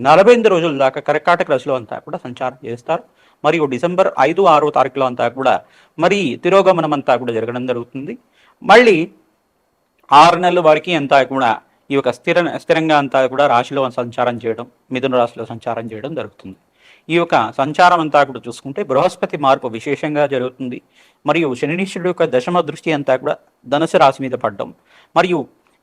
నలభై ఎనిమిది రోజుల దాకా కర్కాటక రాశిలో అంతా కూడా సంచారం చేస్తారు. మరియు డిసెంబర్ ఐదు ఆరో తారీఖులో అంతా కూడా మరి తిరోగమనం అంతా కూడా జరగడం జరుగుతుంది. మళ్ళీ ఆరు నెలల వరకు అంతా కూడా ఈ యొక్క స్థిర స్థిరంగా అంతా కూడా రాశిలో సంచారం చేయడం మిథున రాశిలో సంచారం చేయడం జరుగుతుంది. ఈ యొక్క సంచారం అంతా కూడా చూసుకుంటే బృహస్పతి మార్పు విశేషంగా జరుగుతుంది. మరియు శనినీశ్వరుడు యొక్క దశమ దృష్టి అంతా కూడా ధనుసు రాశి మీద పడడం. మరియు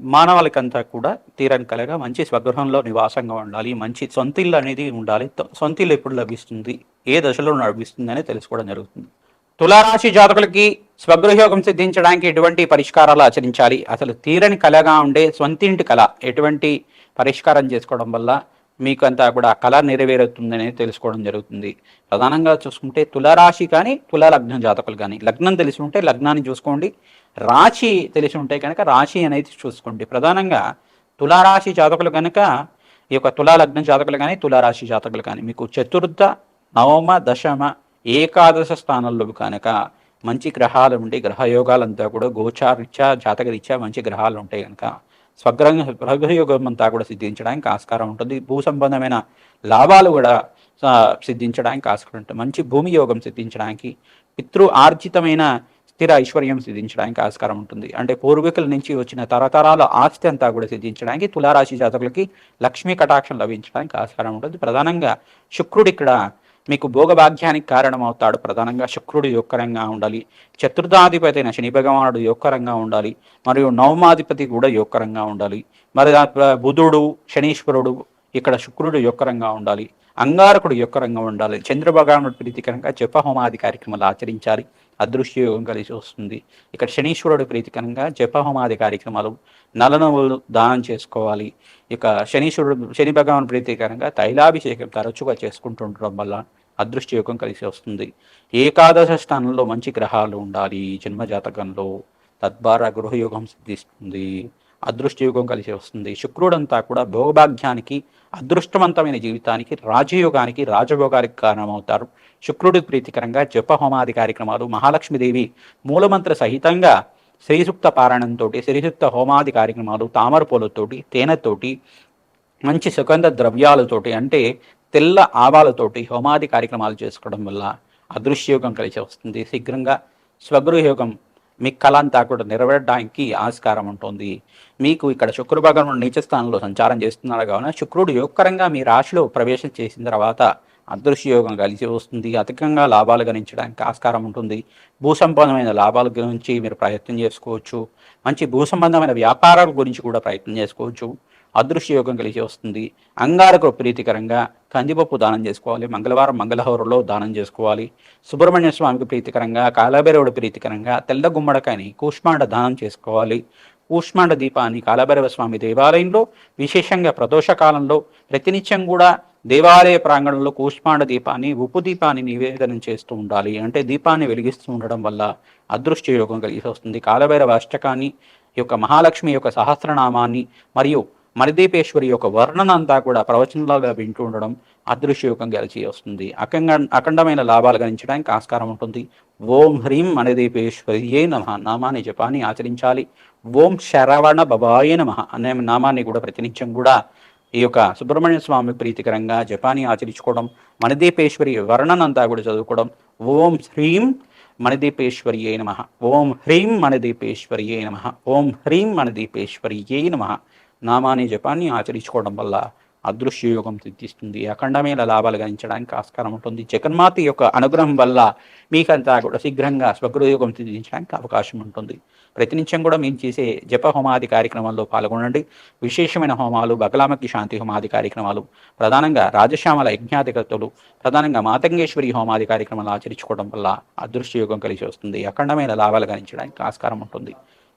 మానవాళికంతా కూడా తీరని కలగా మంచి స్వగృహంలో నివాసంగా ఉండాలి మంచి సొంతిల్లు అనేది ఉండాలి త- సొంతిల్లు ఎప్పుడు లభిస్తుంది ఏ దశలో లభిస్తుంది అనేది తెలుసుకోవడం జరుగుతుంది. తులారాశి జాతకులకి స్వగృహయోగం సిద్ధించడానికి ఎటువంటి పరిష్కారాలు ఆచరించాలి? అసలు తీరని కళగా ఉండే సొంతింటి కళ ఎటువంటి పరిష్కారం చేసుకోవడం వల్ల మీకు అంతా కూడా కళ నెరవేరుతుందని తెలుసుకోవడం జరుగుతుంది. ప్రధానంగా చూసుకుంటే తులారాశి కానీ తులా లగ్నం జాతకులు కానీ లగ్నం తెలిసి ఉంటే లగ్నాన్ని చూసుకోండి. రాశి తెలిసి ఉంటే కనుక రాశి అనేది చూసుకోండి. ప్రధానంగా తులారాశి జాతకులు కనుక ఈ యొక్క తులాలగ్న జాతకులు కానీ తులారాశి జాతకులు కానీ మీకు చతుర్థ నవమ దశమ ఏకాదశ స్థానంలో కనుక మంచి గ్రహాలు ఉండి గ్రహయోగాలంతా కూడా గోచారీత్యా జాతకరీత్యా మంచి గ్రహాలు ఉంటాయి కనుక స్వగ్రహ గ్రహయోగం అంతా కూడా సిద్ధించడానికి ఆస్కారం ఉంటుంది. భూ సంబంధమైన లాభాలు కూడా సిద్ధించడానికి ఆస్కారం ఉంటుంది. మంచి భూమి యోగం సిద్ధించడానికి పితృ ఆర్జితమైన స్థిర ఐశ్వర్యం సిద్ధించడానికి ఆస్కారం ఉంటుంది. అంటే పూర్వీకుల నుంచి వచ్చిన తరతరాల ఆస్తి అంతా కూడా సిద్ధించడానికి తులారాశి జాతకులకి లక్ష్మీ కటాక్షం లభించడానికి ఆస్కారం ఉంటుంది. ప్రధానంగా శుక్రుడు ఇక్కడ మీకు భోగభాగ్యానికి కారణమవుతాడు. ప్రధానంగా శుక్రుడు యొక్కరంగా ఉండాలి. చతుర్థాధిపతి అయిన శని భగవానుడు యొక్కరంగా ఉండాలి. మరియు నవమాధిపతి కూడా యొక్కరంగా ఉండాలి. మరి బుధుడు శనీశ్వరుడు ఇక్కడ శుక్రుడు యొక్కరంగా ఉండాలి. అంగారకుడు యొక్కరంగా ఉండాలి. చంద్రభగవానుడు ప్రీతికరంగా జపహోమాది కార్యక్రమాలు ఆచరించాలి. అదృశ్య యోగం కలిసి వస్తుంది. ఇక్కడ శనీశ్వరుడు ప్రీతికరంగా జపహోమాది కార్యక్రమాలు నలనవులు దానం చేసుకోవాలి. ఇక శనీశ్వరుడు శని భగవాన్ ప్రీతికరంగా తైలాభిషేకం తరచుగా చేసుకుంటూ ఉండడం వల్ల అదృష్ట యోగం కలిసి వస్తుంది. ఏకాదశ స్థానంలో మంచి గ్రహాలు ఉండాలి. జన్మ జాతకంలో తద్వారా గృహయోగం సిద్ధిస్తుంది. అదృష్టయోగం కలిసి వస్తుంది. శుక్రుడంతా కూడా భోగభాగ్యానికి అదృష్టవంతమైన జీవితానికి రాజయోగానికి రాజభోగానికి కారణమవుతారు. శుక్రుడి ప్రీతికరంగా జప హోమాది కార్యక్రమాలు మహాలక్ష్మీదేవి మూలమంత్ర సహితంగా శ్రీసుక్త పారాయణంతో శ్రీసుక్త హోమాది కార్యక్రమాలు తామర పూలతోటి తేనెతోటి మంచి సుగంధ ద్రవ్యాలతోటి అంటే తెల్ల ఆవాలతోటి హోమాది కార్యక్రమాలు చేసుకోవడం వల్ల అదృశ్యయోగం కలిసి వస్తుంది. శీఘ్రంగా స్వగృహయోగం మీ కళ అంతా కూడా నెరవేరడానికి ఆస్కారం ఉంటుంది. మీకు ఇక్కడ శుక్ర భగవానుడు నీచ స్థానంలో సంచారం చేస్తున్నాడు కావున శుక్రుడు యోగకరంగా మీ రాశిలో ప్రవేశం చేసిన తర్వాత అదృశ్యయోగం కలిసి వస్తుంది. అధికంగా లాభాలు గణించడానికి ఆస్కారం ఉంటుంది. భూ సంబంధమైన లాభాల గురించి మీరు ప్రయత్నం చేసుకోవచ్చు. మంచి భూ సంబంధమైన వ్యాపారాల గురించి కూడా ప్రయత్నం చేసుకోవచ్చు. అదృశ్య యోగం కలిసి వస్తుంది. అంగారకు ప్రీతికరంగా కందిపప్పు దానం చేసుకోవాలి. మంగళవారం మంగళహోరలో దానం చేసుకోవాలి. సుబ్రహ్మణ్య స్వామికి ప్రీతికరంగా కాలభైరవుడు ప్రీతికరంగా తెల్ల గుమ్మడికాయని కూష్మాండ దానం చేసుకోవాలి. కూష్మాండ దీపాన్ని కాలభైరవ స్వామి దేవాలయంలో విశేషంగా ప్రదోష కాలంలో ప్రతినిత్యం కూడా దేవాలయ ప్రాంగణంలో కూష్మాండ దీపాన్ని ఉప్పు దీపాన్ని నివేదనం చేస్తూ ఉండాలి. అంటే దీపాన్ని వెలిగిస్తూ ఉండడం వల్ల అదృష్ట యోగం కలిగి వస్తుంది. కాలభైరవ అష్టకాన్ని యొక్క మహాలక్ష్మి యొక్క సహస్రనామాన్ని మరియు మణిదీపేశ్వరి యొక్క వర్ణన అంతా కూడా ప్రవచనలాగా వింటూ ఉండడం అదృశ్యయుగం గెలిచి వస్తుంది. అఖండ అఖండమైన లాభాలు గణించడానికి ఆస్కారం ఉంటుంది. ఓం హ్రీం మణిదీపేశ్వర్యే ఏ నమ. నామాన్ని జపాన్ని ఆచరించాలి. ఓం శరవణ బబాయే నమ అనే నామాన్ని కూడా ప్రతినిత్యం కూడా ఈ యొక్క సుబ్రహ్మణ్య స్వామి ప్రీతికరంగా జపాన్ని ఆచరించుకోవడం మణిదీపేశ్వరి వర్ణనంతా కూడా చదువుకోవడం ఓం హ్రీం మణిదీపేశ్వర్యే నమ. ఓం హ్రీం మణిదీపేశ్వర్యే నమ. ఓం హ్రీం మణిదీపేశ్వర్యే నమ. నామాని జపాన్ని ఆచరించుకోవడం వల్ల అదృశ్య యోగం సిద్ధిస్తుంది అఖండమైన లాభాలు గణించడానికి ఆస్కారం ఉంటుంది. జగన్మాత యొక్క అనుగ్రహం వల్ల మీకంతా కూడా శీఘ్రంగా స్వగృహయోగం సిద్ధించడానికి అవకాశం ఉంటుంది. ప్రతినిత్యం కూడా మేము చేసే జప హోమాది కార్యక్రమంలో పాల్గొనండి. విశేషమైన హోమాలు బగలామకి శాంతి హోమాది కార్యక్రమాలు ప్రధానంగా రాజశ్యామల యజ్ఞాధికతలు ప్రధానంగా మాతంగేశ్వరి హోమాది కార్యక్రమాలు ఆచరించుకోవడం వల్ల అదృశ్య యోగం కలిసి వస్తుంది. అఖండమైన లాభాలు గణించడానికి ఆస్కారం ఉంటుంది.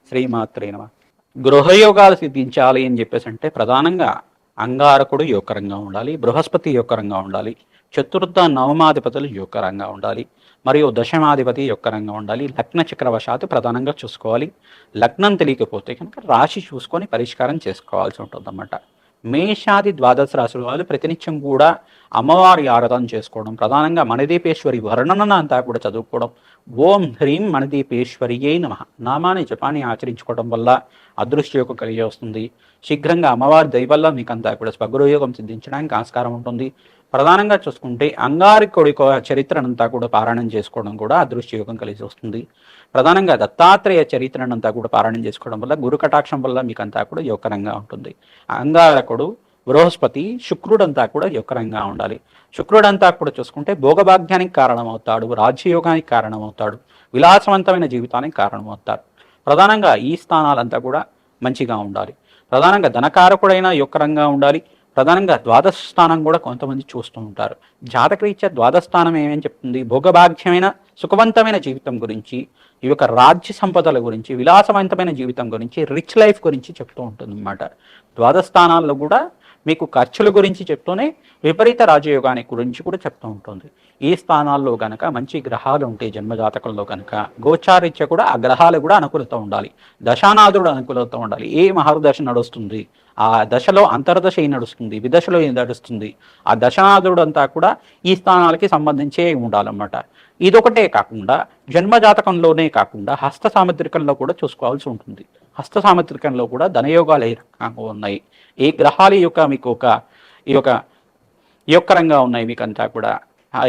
శ్రీమాత్రేనమా గృహయోగాలు సిద్ధించాలి అని చెప్పేసి అంటే ప్రధానంగా అంగారకుడు యోగకరంగా ఉండాలి బృహస్పతి యోగకరంగా ఉండాలి చతుర్థ నవమాధిపతులు యోగకరంగా ఉండాలి మరియు దశమాధిపతి యొక్కరంగా ఉండాలి లగ్న చక్రవశాత్తు ప్రధానంగా చూసుకోవాలి. లగ్నం తెలియకపోతే కనుక రాశి చూసుకొని పరిష్కారం చేసుకోవాల్సి ఉంటుందన్నమాట. మేషాది ద్వాదశ రాశుల వాళ్ళు ప్రతినిత్యం కూడా అమ్మవారి ఆరాధన చేసుకోవడం ప్రధానంగా మణిదీపేశ్వరి వర్ణన అంతా కూడా చదువుకోవడం ఓం హ్రీం మణదీపేశ్వరియే నమ. నామాన్ని జపాన్ని ఆచరించుకోవడం వల్ల అదృష్టయోగం కలిగి వస్తుంది. శీఘ్రంగా అమ్మవారి దయవల్ల మీకు అంతా కూడా స్వగృహయోగం సిద్ధించడానికి ఆస్కారం ఉంటుంది. ప్రధానంగా చూసుకుంటే అంగారికుడి చరిత్రనంతా కూడా పారాయణం చేసుకోవడం కూడా అదృష్టయోగం కలిసి వస్తుంది. ప్రధానంగా దత్తాత్రేయ చరిత్రనంతా కూడా పారాయణం చేసుకోవడం వల్ల గురు కటాక్షం వల్ల మీకంతా కూడా యోగకరంగా ఉంటుంది. అంగారకుడు బృహస్పతి శుక్రుడంతా కూడా యుక్రంగా ఉండాలి. శుక్రుడంతా కూడా చూసుకుంటే భోగభాగ్యానికి కారణమవుతాడు రాజ్యయోగానికి కారణమవుతాడు విలాసవంతమైన జీవితానికి కారణమవుతాడు. ప్రధానంగా ఈ స్థానాలంతా కూడా మంచిగా ఉండాలి. ప్రధానంగా ధనకారకుడైన యుక్రంగా ఉండాలి. ప్రధానంగా ద్వాదశ స్థానం కూడా కొంతమంది చూస్తూ ఉంటారు. జాతకరీత్యా ద్వాదశ స్థానం ఏమని చెప్తుంది? భోగభాగ్యమైన సుఖవంతమైన జీవితం గురించి ఈ యొక్క రాజ్య సంపదల గురించి విలాసవంతమైన జీవితం గురించి రిచ్ లైఫ్ గురించి చెప్తూ ఉంటుంది అన్నమాట ద్వాదశ స్థానాల్లో కూడా మీకు ఖర్చుల గురించి చెప్తూనే విపరీత రాజయోగానికి గురించి కూడా చెప్తూ ఉంటుంది. ఈ స్థానాల్లో గనక మంచి గ్రహాలు ఉంటే జన్మజాతకంలో కనుక గోచారీత్య కూడా ఆ గ్రహాలు కూడా అనుకూలత ఉండాలి. దశానాథుడు అనుకూలత ఉండాలి. ఏ మహర్దశ నడుస్తుంది? ఆ దశలో అంతర్దశ ఏం నడుస్తుంది? విదశలో ఏం నడుస్తుంది? ఆ దశనాథుడు అంతా కూడా ఈ స్థానాలకి సంబంధించే ఉండాలన్నమాట. ఇదొకటే కాకుండా జన్మజాతకంలోనే కాకుండా హస్త సాముద్రికంలో కూడా చూసుకోవాల్సి ఉంటుంది. హస్త సామత్రికంలో కూడా ధనయోగాలు ఏ రకంగా ఉన్నాయి? ఏ గ్రహాల యొక్క మీకు ఒక ఈ యొక్క యొక్కరంగా ఉన్నాయి మీకు అంతా కూడా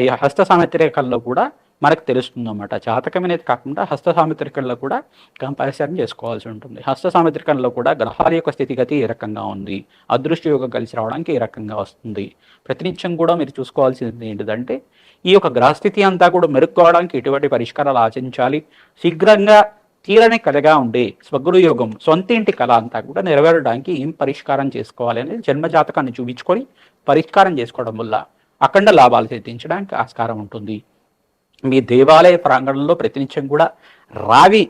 ఈ హస్త సామత్రికంలో కూడా మనకు తెలుస్తుంది అనమాట జాతకం అనేది కాకుండా హస్త సాముద్రికంలో కూడా కంపారిజన్ చేసుకోవాల్సి ఉంటుంది. హస్త సాముద్రికంలో కూడా గ్రహాల యొక్క స్థితిగతి ఏ రకంగా ఉంది? అదృష్ట యోగం కలిసి రావడానికి ఏ రకంగా వస్తుంది? ప్రతినిత్యం కూడా మీరు చూసుకోవాల్సింది ఏంటిదంటే ఈ యొక్క గ్రహస్థితి అంతా కూడా మెరుక్కోవడానికి ఎటువంటి పరిష్కారాలు ఆచరించాలి శీఘ్రంగా తీరని కలగా ఉండే స్వగురు యోగం సొంత ఇంటి కళ అంతా కూడా నెరవేరడానికి ఏం పరిష్కారం చేసుకోవాలి అనేది జన్మజాతకాన్ని చూపించుకొని పరిష్కారం చేసుకోవడం వల్ల అఖండ లాభాలు సిద్ధించడానికి ఆస్కారం ఉంటుంది. మీ దేవాలయ ప్రాంగణంలో ప్రతినిత్యం కూడా రావి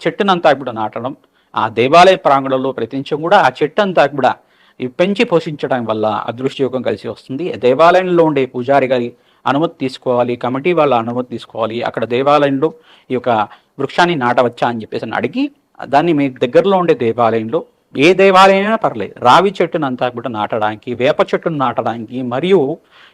చెట్టునంతా కూడా నాటడం ఆ దేవాలయ ప్రాంగణంలో ప్రతినిత్యం కూడా ఆ చెట్టు అంతా కూడా పెంచి పోషించడం వల్ల అదృష్టయోగం కలిసి వస్తుంది. దేవాలయంలో ఉండే పూజారి గారి అనుమతి తీసుకోవాలి కమిటీ వాళ్ళ అనుమతి తీసుకోవాలి. అక్కడ దేవాలయంలో ఈ యొక్క వృక్షాన్ని నాటవచ్చా అని చెప్పేసి అడిగి దాన్ని మీ దగ్గరలో ఉండే దేవాలయంలో ఏ దేవాలయమైనా పర్లేదు రావి చెట్టును అంతా కూడా నాటడానికి వేప చెట్టును నాటడానికి మరియు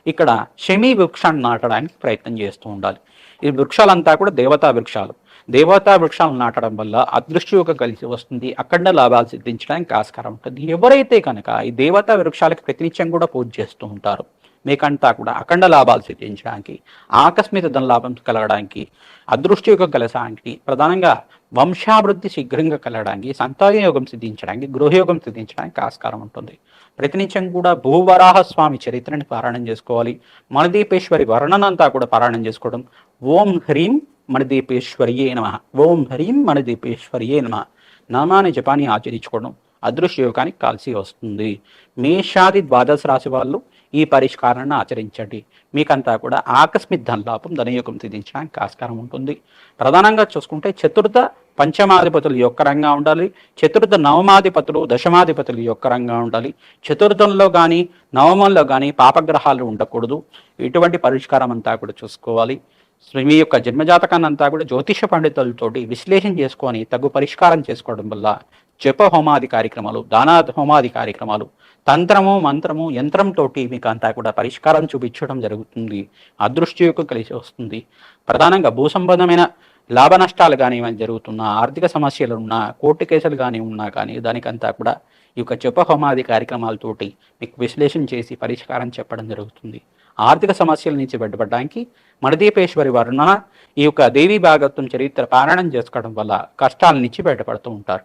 ఇక్కడ షమి వృక్షాన్ని నాటడానికి ప్రయత్నం చేస్తూ ఉండాలి. ఈ వృక్షాలంతా కూడా దేవతా వృక్షాలు. దేవతా వృక్షాలను నాటడం వల్ల అదృష్టయోగం కలిసి వస్తుంది అఖండ లాభాలు సిద్ధించడానికి ఆస్కారం ఉంటుంది. ఎవరైతే కనుక ఈ దేవతా వృక్షాలకు ప్రతినిత్యం కూడా పూజ చేస్తూ ఉంటారు మీకంతా కూడా అఖండ లాభాలు సిద్ధించడానికి ఆకస్మిక ధన లాభం కలగడానికి అదృష్టయోగం కలసానికి ప్రధానంగా వంశాభివృద్ధి శీఘ్రంగా కలగడానికి సంతాన యోగం సిద్ధించడానికి గృహయోగం సిద్ధించడానికి ఆస్కారం ఉంటుంది. ప్రతినిత్యం కూడా భూవరాహ స్వామి చరిత్రని పారాయణం చేసుకోవాలి. మణదీపేశ్వరి వర్ణనంతా కూడా పారాయణం చేసుకోవడం. ఓం హ్రీం మణదీపేశ్వరియే నమ. ఓం హ్రీం మణదీపేశ్వరియే నమ. నామాని జపాన్ని ఆచరించుకోవడం అదృశ్య యోగానికి కాల్సి వస్తుంది. మేషాది ద్వాదశ రాశి వాళ్ళు ఈ పరిష్కారాన్ని ఆచరించండి. మీకంతా కూడా ఆకస్మిక ధనలాభం ధనయోగం సిద్ధించడానికి ఆస్కారం ఉంటుంది. ప్రధానంగా చూసుకుంటే చతుర్థ పంచమాధిపతులు యొక్కరంగా ఉండాలి. చతుర్థ నవమాధిపతులు దశమాధిపతులు యొక్క రంగా ఉండాలి. చతుర్థంలో కానీ నవమంలో కానీ పాపగ్రహాలు ఉండకూడదు. ఇటువంటి పరిష్కారం అంతా కూడా చూసుకోవాలి. మీ యొక్క జన్మజాతకాన్ని అంతా కూడా జ్యోతిష పండితులతోటి విశ్లేషణ చేసుకొని తగు పరిష్కారం చేసుకోవడం వల్ల జప హోమాది కార్యక్రమాలు దానా హోమాది కార్యక్రమాలు తంత్రము మంత్రము యంత్రంతో మీకు అంతా కూడా పరిష్కారం చూపించడం జరుగుతుంది. అదృష్టి కలిసి వస్తుంది. ప్రధానంగా భూసంబంధమైన లాభ నష్టాలు కానీ జరుగుతున్నా ఆర్థిక సమస్యలు ఉన్నా కోర్టు కేసులు కానీ ఉన్నా కానీ దానికంతా కూడా ఈ యొక్క జప హోమాది కార్యక్రమాలతోటి మీకు విశ్లేషణ చేసి పరిష్కారం చెప్పడం జరుగుతుంది. ఆర్థిక సమస్యల నుంచి బయటపడడానికి మణదీపేశ్వరి వరుణ ఈ యొక్క దేవీ భాగత్వం చరిత్ర పారాయణం చేసుకోవడం వల్ల కష్టాల నుంచి బయటపడుతూ ఉంటారు.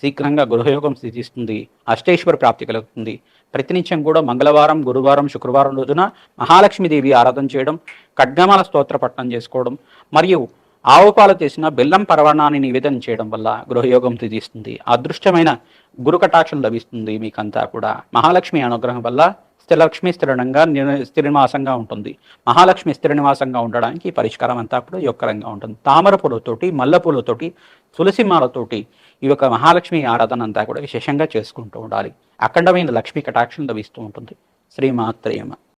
శీఘ్రంగా గృహయోగం సిద్ధిస్తుంది అష్టేశ్వర ప్రాప్తి కలుగుతుంది. ప్రతినిత్యం కూడా మంగళవారం గురువారం శుక్రవారం రోజున మహాలక్ష్మీదేవి ఆరాధన చేయడం ఖడ్గమాల స్తోత్ర పట్టణం చేసుకోవడం మరియు ఆవు పాలు చేసిన బెల్లం పరవణాన్ని నివేదన చేయడం వల్ల గృహయోగం సిద్ధిస్తుంది. అదృష్టమైన గురు కటాక్షం లభిస్తుంది మీకంతా కూడా. మహాలక్ష్మి అనుగ్రహం వల్ల స్థిరలక్ష్మి స్థిరంగా స్థిరనివాసంగా ఉంటుంది. మహాలక్ష్మి స్థిర నివాసంగా ఉండడానికి పరిష్కారం అంతా కూడా యొక్కరంగా ఉంటుంది. తామర పూలతోటి మల్లె పూలతోటి తులసి మాలతోటి ఈ యొక్క మహాలక్ష్మి ఆరాధన అంతా కూడా విశేషంగా చేసుకుంటూ ఉండాలి. అఖండమైన లక్ష్మీ కటాక్షం లభిస్తూ ఉంటుంది. శ్రీమాత్రేయమ.